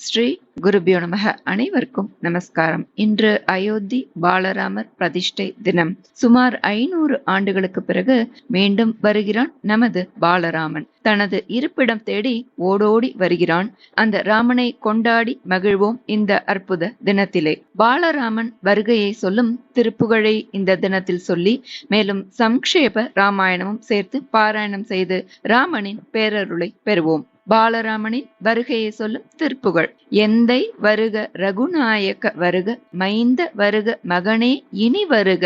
ஸ்ரீ குருபியோ நமக. அனைவருக்கும் நமஸ்காரம். இன்று அயோத்தி பாலராமர் பிரதிஷ்டை தினம். சுமார் ஐநூறு ஆண்டுகளுக்கு பிறகு மீண்டும் வருகிறான் நமது பாலராமன். தனது இருப்பிடம் தேடி ஓடோடி வருகிறான். அந்த ராமனை கொண்டாடி மகிழ்வோம் இந்த அற்புத தினத்திலே. பாலராமன் வருகையை சொல்லும் திருப்புகழை இந்த தினத்தில் சொல்லி மேலும் சம்க்ஷேப ராமாயணமும் சேர்த்து பாராயணம் செய்து ராமனின் பேரருளை பெறுவோம். பாலராமனின் வருகையை சொல்லும் திருப்புகழ். எந்தை வருக ரகுநாயக்க வருக மைந்த வருக மகனே இனி வருக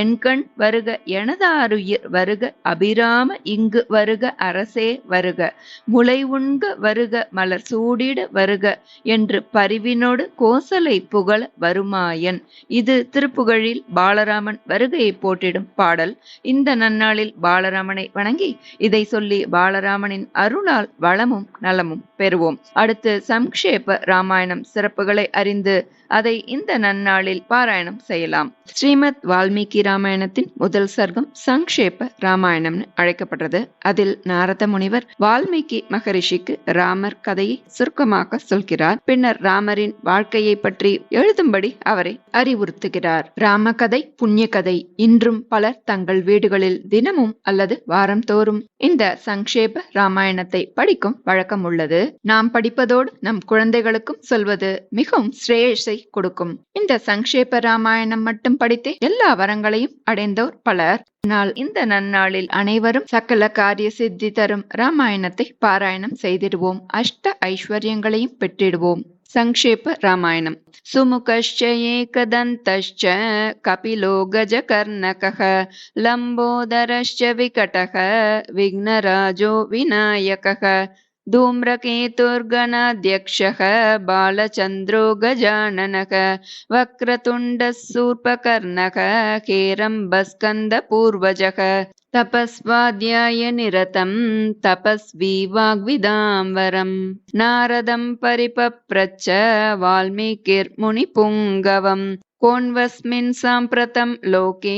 எண்கண் வருக எனதாருயிர் வருக அபிராம இங்கு வருக அரசே வருக முளை உண்க வருக மலர் சூடிட வருக என்று பரிவினோடு கோசலை புகழ வருமாயன். இது திருப்புகழில் பாலராமன் வருகையை போட்டிடும் பாடல். இந்த நன்னாளில் பாலராமனை வணங்கி இதை சொல்லி பாலராமனின் அருளால் வளமும் நலமும் பெறுவோம். அடுத்து சம்ஷேப ராமாயணம் சிறப்புகளை அறிந்து அதை இந்த நன்னாளில் பாராயணம் செய்யலாம். ஸ்ரீமத் வால்மீகி ராமாயணத்தின் முதல் சர்க்கம் சங்ஷேப ராமாயணம்னு அழைக்கப்பட்டது அதில் நாரத முனிவர் வால்மீகி மகரிஷிக்கு ராமர் கதையை சுருக்கமாக சொல்கிறார். பின்னர் ராமரின் வாழ்க்கையை பற்றி எழுதும்படி அவரை அறிவுறுத்துகிறார். ராம கதை புண்ணிய கதை இன்றும் பலர் தங்கள் வீடுகளில் தினமும் அல்லது வாரம் தோறும் இந்த சங்கேப ராமாயணத்தை படிக்கும் பழக்கம் உள்ளது. நாம் படிப்பதோடு நம் குழந்தைகளுக்கும் சொல்வது மிகவும் சிரேயஸை கொடுக்கும். இந்த சங்கேப ராமாயணம் மட்டும் படித்தே எல்லா வரங்களையும் அடைந்தோர் பலர். ஆனால் இந்த நன்னாளில் அனைவரும் சகல காரிய சித்தி தரும் ராமாயணத்தை பாராயணம் செய்திடுவோம். அஷ்ட ஐஸ்வர்யங்களையும் பெற்றிடுவோம். சங்கேப ராமாயணம். சுமுகஷ்ச கபிலோ கஜகர்ணகः लम्बोदरश्च विकटः विघ्नराजो विनायकः धूम्रकेतुर्गणाध्यक्षः बालचन्द्रो गजाननः वक्रतुण्डः सूर्पकर्णः केरम्बस्कन्दपूर्वजः निरतं तपस्वी वाग्विदाम्बरम् नारदं परिपप्रच्छ वाल्मीकिर्मुनिपुङ्गवम् कोन्वस्मिन् साम्प्रतं लोके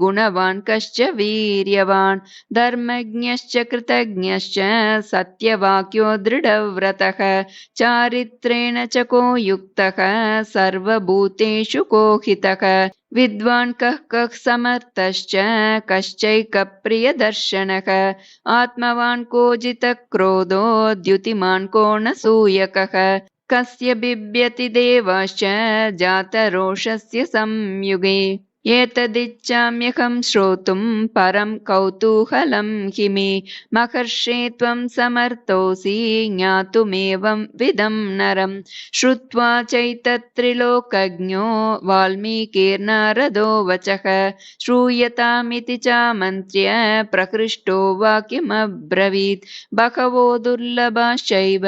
गुणवान् कश्च वीर्यवान्। धर्मज्ञश्च कृतज्ञश्च सत्यवाक्यो दृढव्रतः। चारित्रेण च को युक्तः सर्वभूतेषु कोहितः विद्वान् कः कः समर्थश्च कश्चैकप्रियदर्शनः। आत्मवान् को जितक्रोधो द्युतिमान् को न सूयकः कस्य बिभ्यति देवाश्च जातरोषस्य संयुगे एतदिच्छाम्यहं श्रोतुं परं कौतूहलं हि मे महर्षे त्वं समर्थोऽसि ज्ञातुमेवं विदं नरं। श्रुत्वा चैतत्रिलोकज्ञो वाल्मीकिर्नारदो वचः। श्रूयतामिति चामन्त्र्य प्रकृष्टो वाक्यमब्रवीत् बहवो दुर्लभाश्चैव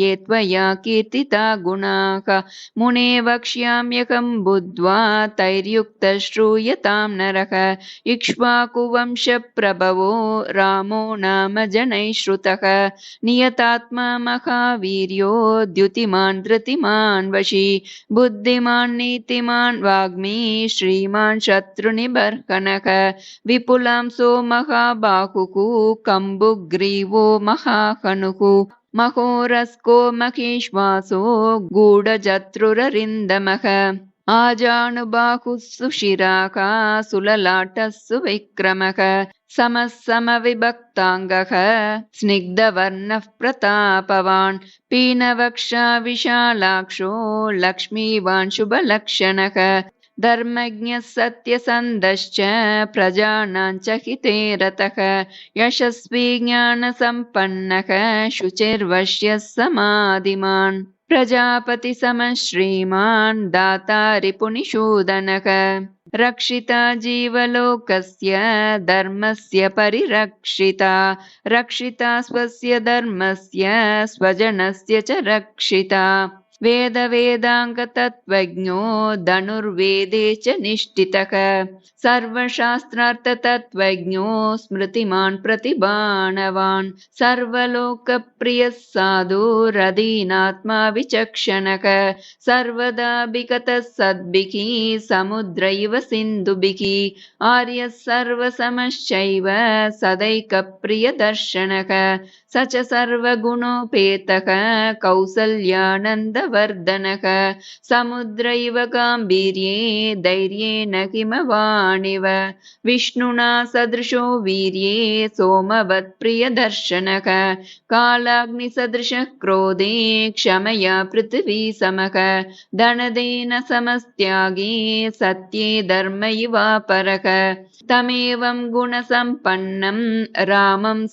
ये त्वया कीर्तिता गुणाः मुने वक्ष्याम्यहं बुद्ध्वा तैर्युक्तश्च श्रूयतां नरः। इक्ष्वाकुवंशप्रभवो रामो नाम जनैः श्रुतः। नियतात्मा महावीर्यो द्युतिमान् धृतिमान् वशी। बुद्धिमान् नीतिमान् वाग्मी श्रीमान् शत्रुनिबर्हणः विपुलांसो महाबाहुः कम्बुग्रीवो महाहनुः। महोरस्को महेश्वासो गूढजत्रुररिन्दमः आजानुबाहुः सुशिराका सुललाटः सुविक्रमः समः समविभक्ताङ्गः स्निग्धवर्णः प्रतापवान् पीनवक्षा विशालाक्षो लक्ष्मीवान् शुभलक्षणः धर्मज्ञः सत्यसन्धश्च प्रजानां च हिते रतः यशस्वी ज्ञानसम्पन्नः शुचिर्वश्यः समाधिमान् प्रजापतिसमः श्रीमान् दातारिपुनिषूदनः। रक्षिता जीवलोकस्य धर्मस्य परिरक्षिता रक्षिता स्वस्य धर्मस्य स्वजनस्य च रक्षिता वेदवेदाङ्गतत्त्वज्ञो धनुर्वेदे च निष्ठितः। सर्वशास्त्रार्थतत्त्वज्ञो स्मृतिमान् प्रतिभानवान् सर्वलोकप्रियः साधुरदीनात्मा विचक्षणः। सर्वदा विगतः सद्भिः समुद्रैव सिन्धुभिः। आर्यः सर्वसमश्चैव सदैकप्रियदर्शनः स च सर्वगुणोपेतः कौसल्यानन्दवर्धनः। समुद्र इव गाम्भीर्ये धैर्येण किमवाणिव विष्णुना सदृशो वीर्ये सोमवत्प्रियदर्शनः। कालाग्निसदृशः क्रोधे क्षमया पृथिवी समः। धनदेन समस्त्यागे सत्ये धर्म इवापरः तमेवं गुणसम्पन्नं रामं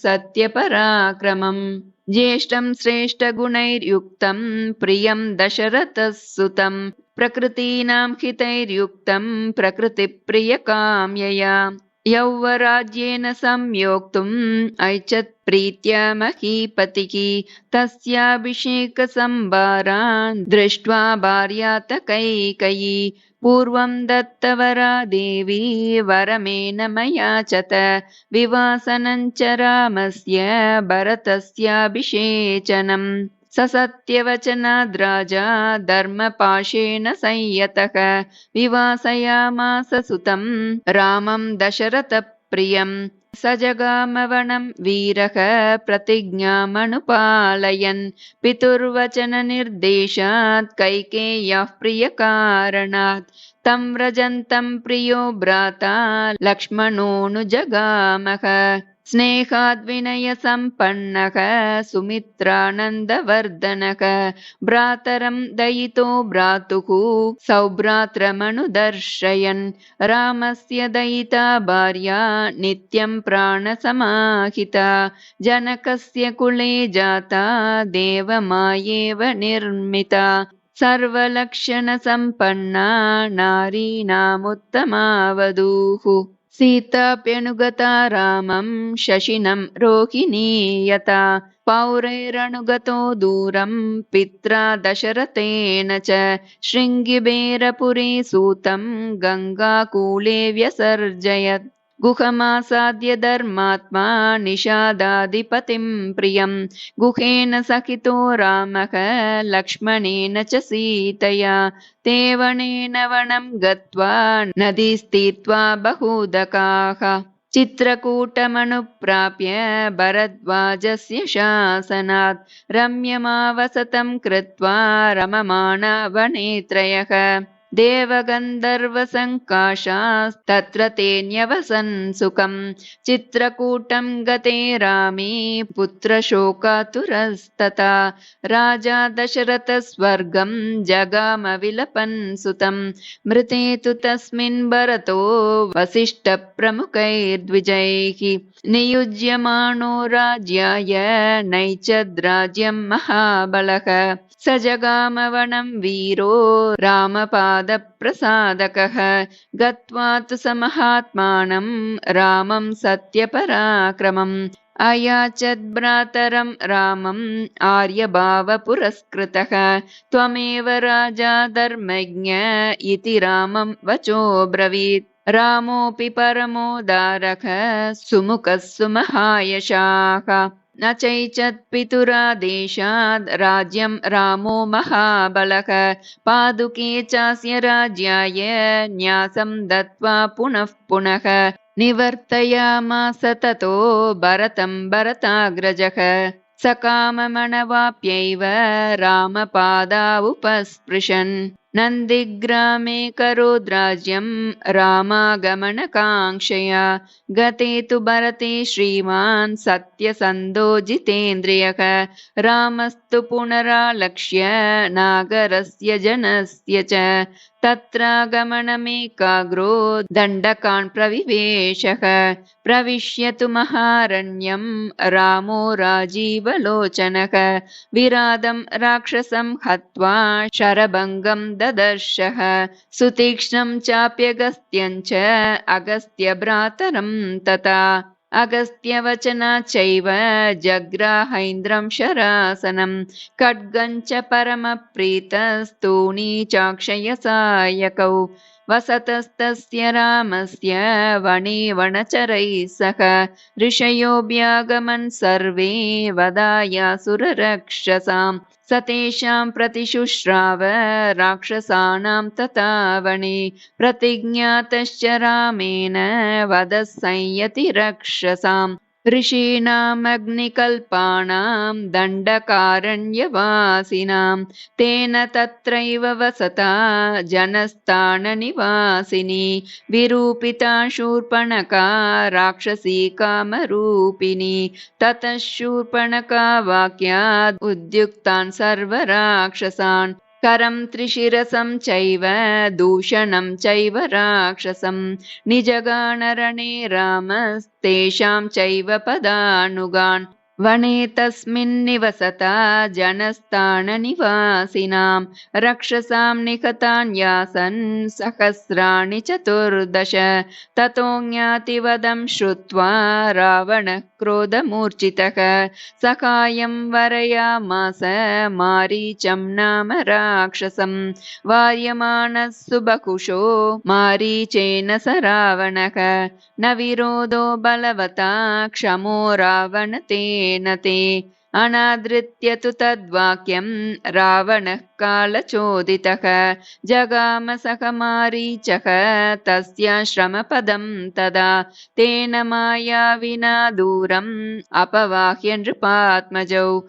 सत्यपराक्रमम् ज्येष्ठं श्रेष्ठगुणैर्युक्तं प्रियं दशरथः सुतम् प्रकृतीनां हितैर्युक्तं प्रकृतिप्रियकाम्यया। यौवराज्येन संयोक्तुम् ऐच्छत् प्रीत्या महीपतिः। तस्याभिषेकसम्भारान् दृष्ट्वा भार्यात कैकयी पूर्वं दत्तवरा देवी वरमेन मयाचत विवासनं च रामस्य भरतस्याभिषेचनम् स सत्यवचनाद्राजा धर्मपाशेन संयतः। विवासयामास सुतं रामं दशरथप्रियम् स जगामवनं वीरः प्रतिज्ञामनुपालयन् पितुर्वचननिर्देशात् कैकेय्याः प्रियकारणात् तं व्रजन्तं प्रियो भ्राता लक्ष्मणोऽनुजगामः स्नेहाद्विनयसम्पन्नः सुमित्रानन्दवर्धनः। भ्रातरं दयितो भ्रातुः सौभ्रात्रमनुदर्शयन् रामस्य दयिता भार्या नित्यं प्राणसमाहिता। जनकस्य कुले जाता देवमायेव निर्मिता। सर्वलक्षणसम्पन्ना नारीणामुत्तमावधूः सीताप्यनुगता रामं शशिनं रोहिणीयता पौरैरनुगतो दूरं पित्रा दशरथेन च। शृङ्गिबेरपुरे सूतं गङ्गाकूले व्यसर्जयत् गुहमासाद्य धर्मात्मा निषादाधिपतिं प्रियं। गुहेन सखितो रामः लक्ष्मणेन च सीतया। तेवणेन वनं गत्वा नदीस्तीर्त्वा बहूदकाः। चित्रकूटमनुप्राप्य भरद्वाजस्य शासनात् रम्यमावसतं कृत्वा रममाणा देवगन्धर्वसङ्काशास्तत्र तेऽन्यवसन् सुखम्। चित्रकूटं गते रामे पुत्रशोकातुरस्तथा। राजा दशरथस्वर्गं जगामविलपन् सुतम्। मृते तु तस्मिन् भरतो वसिष्ठप्रमुखैर्द्विजैः। नियुज्यमाणो राज्याय नैचद्राज्यं महाबलः। स जगामवनं वीरो गत्वा तु स महात्मानं रामं सत्यपराक्रमम् अयाचद्भ्रातरं रामम् आर्यभावपुरस्कृतः। त्वमेव राजा धर्मज्ञ इति रामं वचोब्रवीत् रामोऽपि परमोदारः सुमुखः सुमहायशाः न चैचत्पितुरादेशाद् राज्यं रामो महाबलः। पादुके चास्य राज्याय न्यासं दत्त्वा पुनः पुनः निवर्तयामास ततो भरतं भरताग्रजः। स काममणवाप्यैव रामपादा उपस्पृशन् नन्दिग्रामे करोद्राज्यं रामागमनकाङ्क्षया। गते तु भरते श्रीमान् सत्यसन्धो जितेन्द्रियः रामस्तु पुनरालक्ष्य नागरस्य जनस्य च। तत्रागमनमेकाग्रो दण्डकान् प्रविवेशः। प्रविश्यतु महारण्यं रामो राजीवलोचनः। विरादं राक्षसं हत्वा शरभङ्गं ददर्शः। सुतीक्ष्णं चाप्यगस्त्यं च अगस्त्यभ्रातरं तथा अगस्त्यवचनाच्चैव जग्राहैन्द्रं शरासनं। खड्गं च परमप्रीतस्तूणी चाक्षयसायकौ वसतस्तस्य रामस्य वणे वनचरैः सह ऋषयोऽभ्यागमन् सर्वे वदायासुररक्षसाम् स तेषां प्रतिशुश्राव राक्षसानां तथा वने प्रतिज्ञातश्च रामेण वदः संयति रक्षसाम् ऋषीणामग्निकल्पानां दण्डकारण्यवासिनां तेन तत्रैव वसता जनस्थाननिवासिनी विरूपिता शूर्पणका राक्षसी कामरूपिणी ततः शूर्पणका वाक्याद् उद्युक्तान् सर्वराक्षसान् करं त्रिशिरसं चैव दूषणं चैव राक्षसं। निजगानरणे रामस्तेषां चैव पदानुगान् वने तस्मिन्निवसता जनस्थाननिवासिनां रक्षसां निकतान्यासन् सहस्राणि चतुर्दश। ततो ज्ञातिवदं श्रुत्वा रावणः क्रोधमूर्छितः सखायं वरयामास मारीचं नाम राक्षसं। वार्यमाणः सुबकुशो मारीचेन स रावणः। न विरोधो बलवता क्षमो रावण अनादृत्य तु तद्वाक्यं रावणः कालचोदितः। जगाम सखमारीचः तस्य श्रमपदं तदा। तेन माया विना दूरम् अपवाह्य नृपात्मजौ।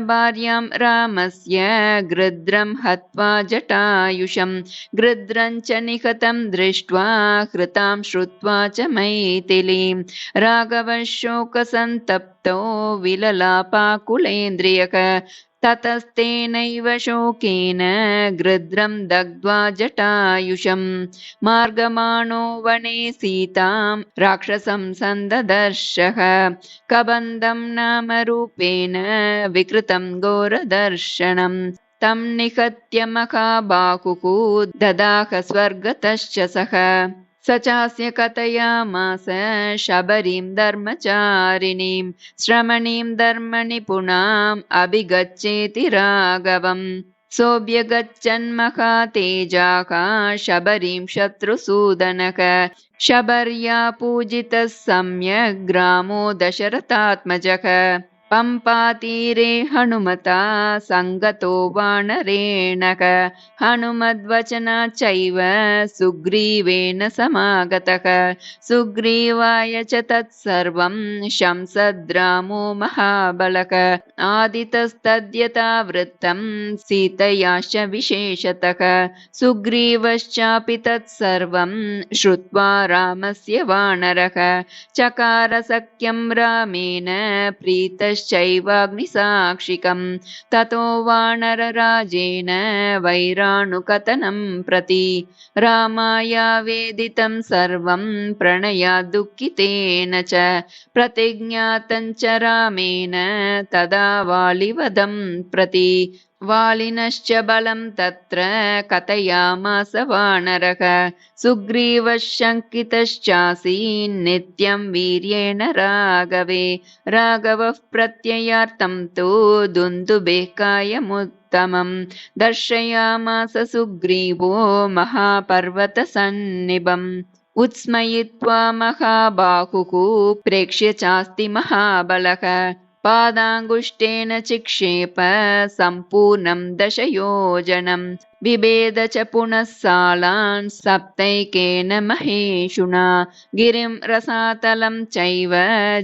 भार्यां रामस्य गृद्रं हत्वा जटायुषं। गृद्रं च निहतं दृष्ट्वा हृतां श्रुत्वा च मैथिलीं राघवशोकसन्तप्तो विललापाकुलेन्द्रियक। ततस्तेनैव शोकेन गृद्रं दग्ध्वा जटायुषं। मार्गमाणो वने सीतां राक्षसं सन्ददर्शः। कबन्दं नाम रूपेण विकृतं घोरदर्शनम् तं महाबाहुः ददाह स्वर्गतश्च सः स चास्य कथयामास शबरीं धर्मचारिणीं श्रमणीं धर्मनिपुणाम् अभिगच्छेति राघवम्। सोऽभ्यगच्छन्महातेजाः शबरीं शत्रुसूदनक शबर्या पूजितः सम्यग् ग्रामो दशरथात्मजः पम्पातीरे हनुमता सङ्गतो वानरेणक। हनुमद्वचना चैव सुग्रीवेण समागतः। सुग्रीवाय च तत्सर्वं शंसद्रामो महाबलक आदितस्तद्यथा वृत्तं सीतयाश्च विशेषतः। सुग्रीवश्चापि तत्सर्वं श्रुत्वा रामस्य वानरः। चकार सख्यं रामेण प्रीतश्च चैवाग्निसाक्षिकं ततो वानरराजेन वैराणुकथनं प्रति। रामाया वेदितं सर्वं प्रणया दुःखितेन च। प्रतिज्ञातं च रामेण तदा वालिवदं प्रति वालिनश्च बलं तत्र कथयामास वानरः। सुग्रीवः शङ्कितश्चासीन्नित्यं वीर्येण राघवे। राघवः प्रत्ययार्थं तु दुन्दुबेकायमुत्तमं दर्शयामास सुग्रीवो महापर्वतसन्निभम् उत्स्मयित्वा महाबाहुः प्रेक्ष्य चास्ति महाबलः पादाङ्गुष्ठेन चिक्षेप सम्पूर्णं दशयोजनं बिभेद च पुनः सालान् सप्तैकेन महेशुना। गिरिं रसातलं चैव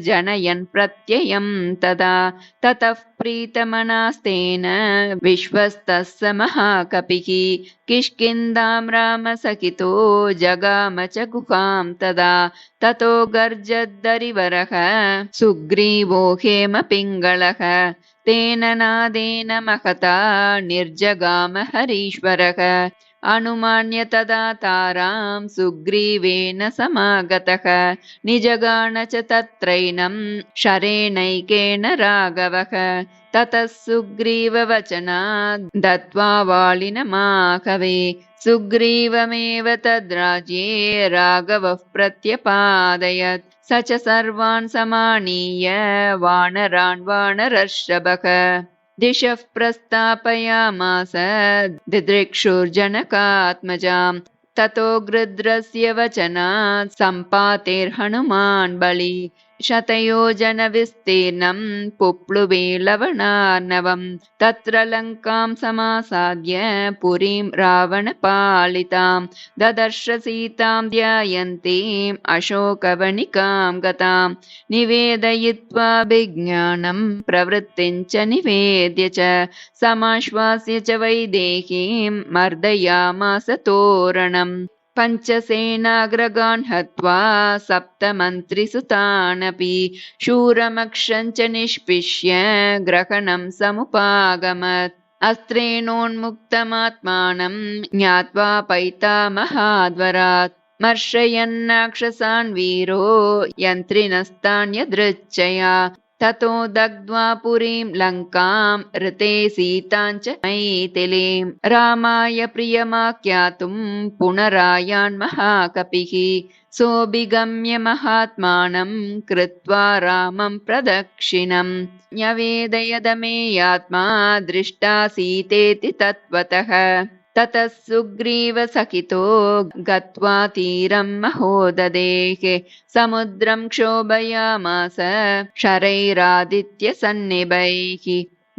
जनयन् प्रत्ययं तदा। ततः प्रीतमनास्तेन विश्वस्तः स महाकपिः। किष्किन्दां रामसखितो जगाम च गुहां तदा। ततो गर्जद्दरिवरः सुग्रीवो हेमपिङ्गळः तेन नादेन महता निर्जगाम हरीश्वरः। अनुमान्य तदा तारां सुग्रीवेन समागतः। निजगान च तत्रैनं शरेणैकेन राघवः। ततः सुग्रीववचनात् दत्त्वा वालिनमाहवे। सुग्रीवमेव तद्राज्ये राघवः प्रत्यपादयत् स च सर्वान् समानीय वानरान् वानरर्षभः दिशः प्रस्तापयामास दिदृक्षुर्जनकात्मजाम् ततो गृद्रस्य वचनात् सम्पातेर्हनुमान् बलि शतयोजनविस्तीर्णम् पुप्लुवे लवणार्णवम् तत्र लङ्कां समासाद्य पुरीं रावणपालिताम् ददर्श सीतां ध्यायन्तीम् अशोकवणिकां गताम् निवेदयित्वा विज्ञानम् प्रवृत्तिम् च निवेद्य च समाश्वास्य च वैदेहीं मर्दयामास तोरणम् पञ्चसेनाग्रगान् हत्वा सप्तमन्त्रिसुतानपि शूरमक्षम् च निष्पिष्य ग्रहणम् समुपागमत्। अस्त्रेणोन्मुक्तमात्मानम् ज्ञात्वा पैतामहाद्वरात् मर्शयन्नाक्षसान् वीरो यन्त्रिणस्तान्यदृच्छया ततो दग्ध्वा पुरीं लङ्काम् ऋते सीताञ्च मैथिलीम् रामाय प्रियमाख्यातुम् पुनरायान्महाकपिः सोऽभिगम्य महात्मानम् कृत्वा रामम् प्रदक्षिणम्। न्यवेदयदमेयात्मा दृष्टा सीतेति तत्त्वतः ततः सुग्रीवसखितो गत्वा तीरम् महोददेः समुद्रम् क्षोभयामास शरैरादित्यसन्निभैः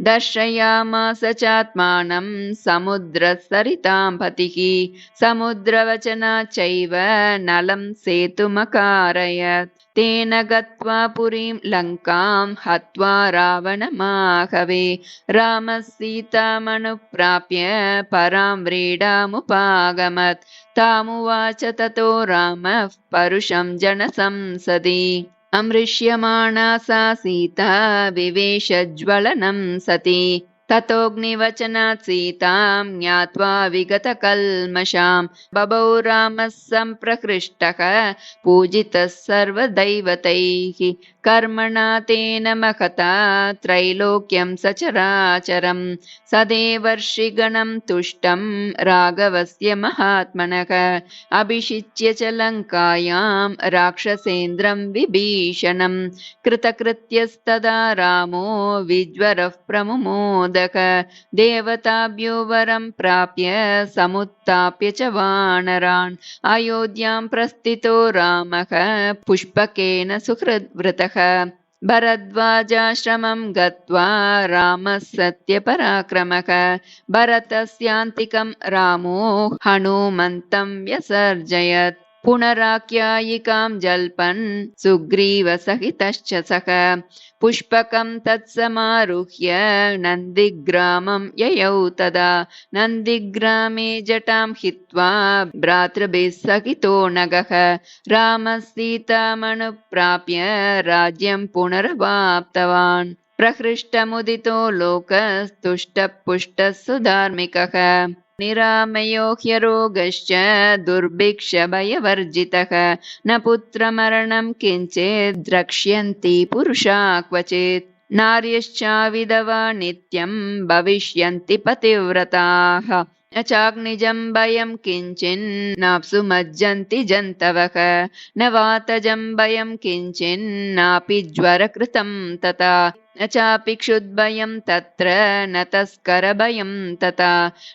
दर्शयामास चात्मानम् समुद्रसरिताम् पतिः समुद्रवचनाच्चैव नलम् सेतुमकारयत् तेन गत्वा पुरीं लङ्काम् हत्वा रावणमाहवे। रामः सीतामनुप्राप्य परां व्रीडामुपागमत्। तामुवाच ततो रामः परुषं जनसंसदि। अमृष्यमाणा सा सीता विवेशज्वलनं सति ततोऽग्निवचनात् सीतां ज्ञात्वा विगतकल्मषां बभौ रामः सम्प्रकृष्टः पूजितः सर्वदैवतैः। कर्मणा तेन महता त्रैलोक्यं सचराचरम् सदेवर्षिगणं तुष्टं राघवस्य महात्मनः। अभिषिच्य च लङ्कायां राक्षसेन्द्रं विभीषणम् कृतकृत्यस्तदा रामो विज्वरः देवताभ्यो वरं प्राप्य समुत्थाप्य च वानरान्। अयोध्यां प्रस्थितो रामः पुष्पकेन सुहृद्वृतः भरद्वाजाश्रमं गत्वा रामः सत्यपराक्रमः भरतस्यान्तिकं रामो हनुमन्तं व्यसर्जयत् पुनराख्यायिकां जल्पन् सुग्रीवसहितश्च सः पुष्पकं तत्समारुह्य नन्दिग्रामं ययौ तदा। नन्दिग्रामे जटां हित्वा भ्रातृभिः सहितो नगः। रामः सीतामनुप्राप्य राज्यं पुनरवाप्तवान्। प्रहृष्टमुदितो लोकस्तुष्टः पुष्टः सुधार्मिकः निरामयो ह्यरोगश्च दुर्भिक्षभयवर्जितः। न पुत्रमरणं किञ्चित् द्रक्ष्यन्ति पुरुषा क्वचित्। नार्यश्चाविधवा नित्यं भविष्यन्ति पतिव्रताः। न चाग्निजं भयं किञ्चिन्नाप्सु मज्जन्ति जन्तवः। न वातजं भयं किञ्चिन्नापि ज्वरकृतं तथा न चापि क्षुद्भयं तत्र न तस्करभयं तथा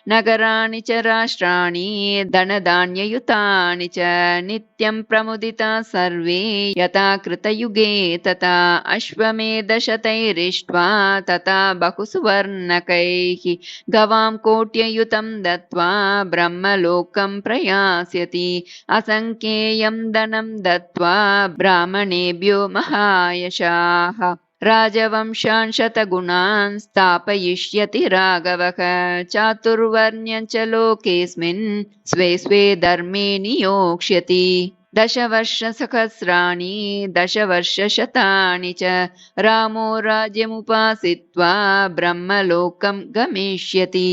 नगराणि च राष्ट्राणि धनधान्ययुतानि च नित्यं प्रमुदिता सर्वे यथा कृतयुगे तथा अश्वमेधशतैरिष्ट्वा तथा बहुसुवर्णकैः गवां कोट्ययुतं दत्त्वा ब्रह्मलोकं प्रयास्यति असङ्ख्येयं धनं दत्त्वा ब्राह्मणेभ्यो महायशाः राजवंशान् शतगुणान् स्थापयिष्यति राघवः। चातुर्वर्ण्यं च लोकेऽस्मिन् स्वे स्वे धर्मे नियोक्ष्यति दशवर्षसहस्राणि दशवर्षशतानि च रामो राज्यमुपासित्वा ब्रह्मलोकं गमिष्यति।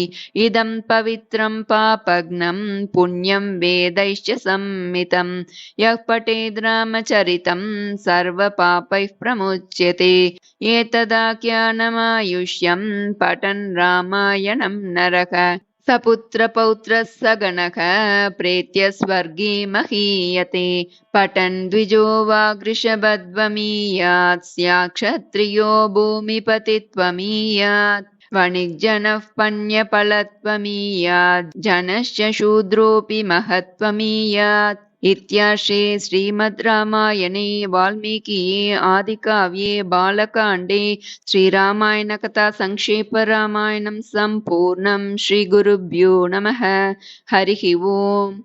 इदं पवित्रं पापघ्नं पुण्यं वेदैश्च सम्मितं यः पठेद् रामचरितं सर्वपापैः प्रमुच्यते। एतदाख्यानमायुष्यं पठन् रामायणं नरः सपुत्रपौत्रः स गणः प्रेत्य स्वर्गे महीयते। पठन् द्विजो वा गृषभध्वमीयात् स्याक्षत्रियो भूमिपतित्वमीयात्। वणिग्जनः पण्यफलत्वमीयात् जनश्च शूद्रोऽपि महत्त्वमीयात् इत्याशे श्रीमद् रामायणे वाल्मीकिये आदिकाव्ये बालकाण्डे श्रीरामायणकथासङ्क्षेपरामायणं सम्पूर्णं श्रीगुरुभ्यो नमः हरिः ओम्